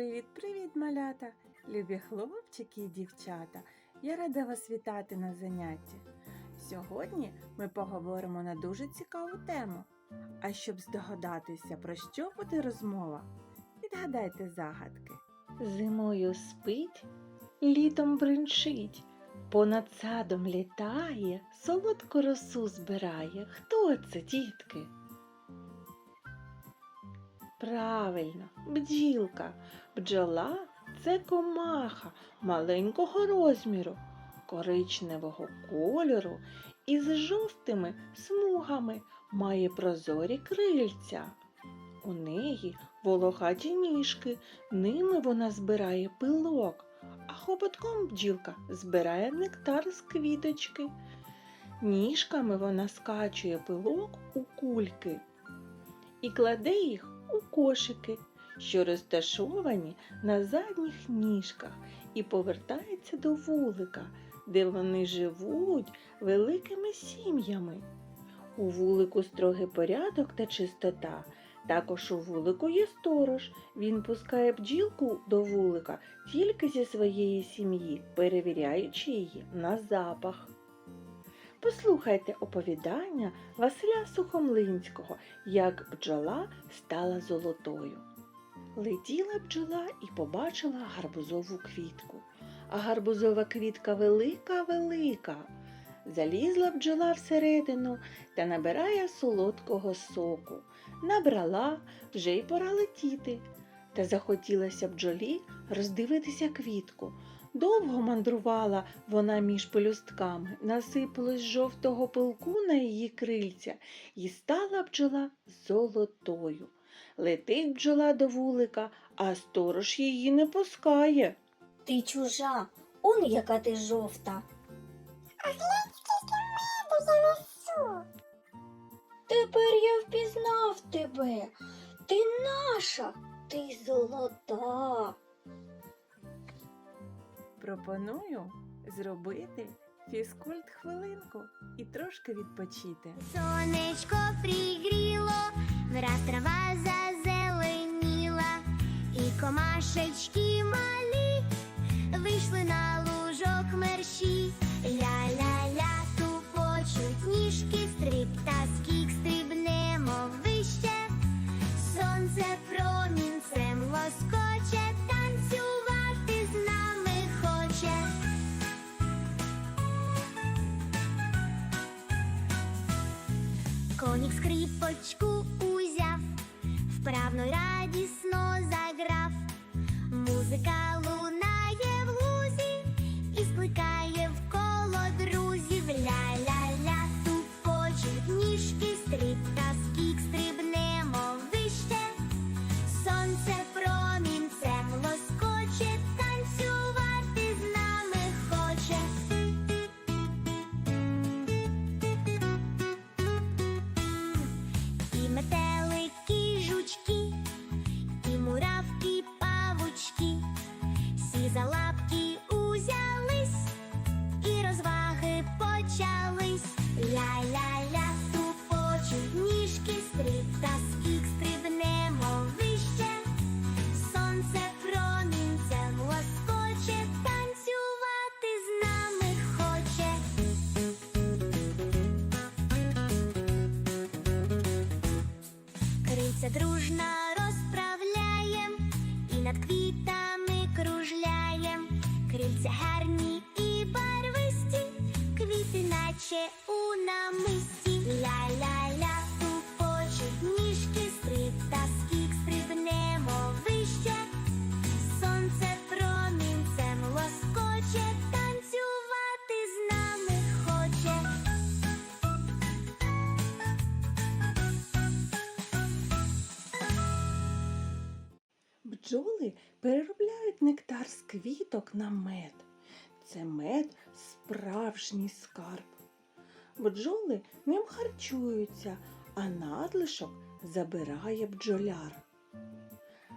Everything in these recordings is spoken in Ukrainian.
Привіт-привіт, малята! Любі хлопчики і дівчата! Я рада вас вітати на занятті. Сьогодні ми поговоримо на дуже цікаву тему. А щоб здогадатися, про що буде розмова, відгадайте загадки. Зимою спить, літом бринчить, понад садом літає, солодку росу збирає. Хто це, дітки? Правильно, бджілка. Бджола це комаха маленького розміру, коричневого кольору із жовтими смугами, має прозорі крильця. У неї волохаті ніжки, ними вона збирає пилок, а хоботком бджілка збирає нектар з квіточки. Ніжками вона скачує пилок у кульки і кладе їх у кошики, що розташовані на задніх ніжках, і повертається до вулика, де вони живуть великими сім'ями. У вулику строгий порядок та чистота. Також у вулику є сторож. Він пускає бджілку до вулика тільки зі своєї сім'ї, перевіряючи її на запах. Послухайте оповідання Василя Сухомлинського, як бджола стала золотою. Летіла бджола і побачила гарбузову квітку. А гарбузова квітка велика, велика. Залізла бджола всередину та набирає солодкого соку. Набрала, вже й пора летіти. Та захотілося бджолі роздивитися квітку. Довго мандрувала вона між пелюстками, насипалось жовтого пилку на її крильця і стала бджола золотою. Летить бджола до вулика, а сторож її не пускає. Ти чужа, он яка ти жовта. Тепер я впізнав тебе. Ти наша, ти золота. Пропоную зробити фізкульт хвилинку і трошки відпочити. Сонечко пригріло, враз трава зазеленіла, і комашечки малі вийшли на лужок мерщі. Конік скрипочку узяв, вправно радісно заграв. Музика Криця дружно розправляєм і над квітами кружляєм. Крильця гарні і барвисті, квіти наче у намисті. Бджоли переробляють нектар з квіток на мед. Це мед справжній скарб. Бджоли ним харчуються, а надлишок забирає бджоляр.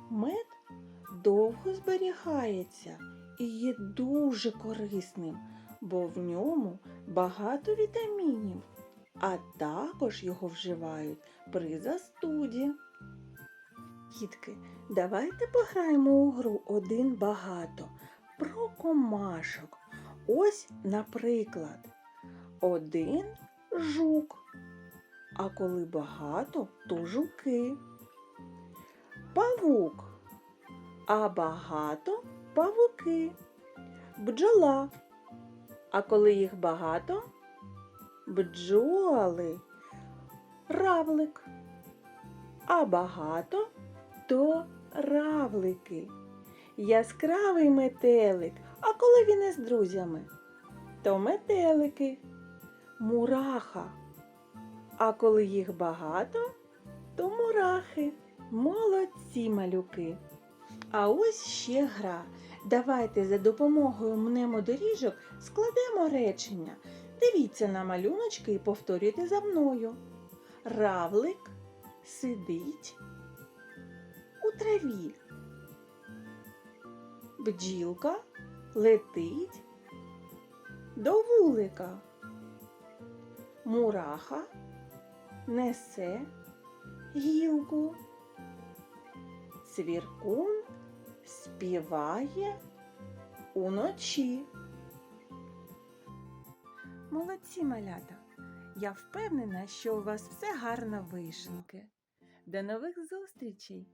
Мед довго зберігається і є дуже корисним, бо в ньому багато вітамінів, а також його вживають при застуді. Дітки, давайте пограємо у гру один багато про комашок. Ось, наприклад, один жук, а коли багато, то жуки. Павук, а багато павуки. Бджола, а коли їх багато, бджоли. Равлик, а багато то равлики. Яскравий метелик, а коли він із друзями, то метелики, мураха. А коли їх багато, то мурахи. Молодці малюки. А ось ще гра. Давайте за допомогою мнемодоріжок складемо речення. Дивіться на малюночки і повторюйте за мною. Равлик сидить у траві. Бджілка летить до вулика. Мураха несе гілку. Цвіркун співає уночі. Молодці малята! Я впевнена, що у вас все гарно вишеньки. До нових зустрічей!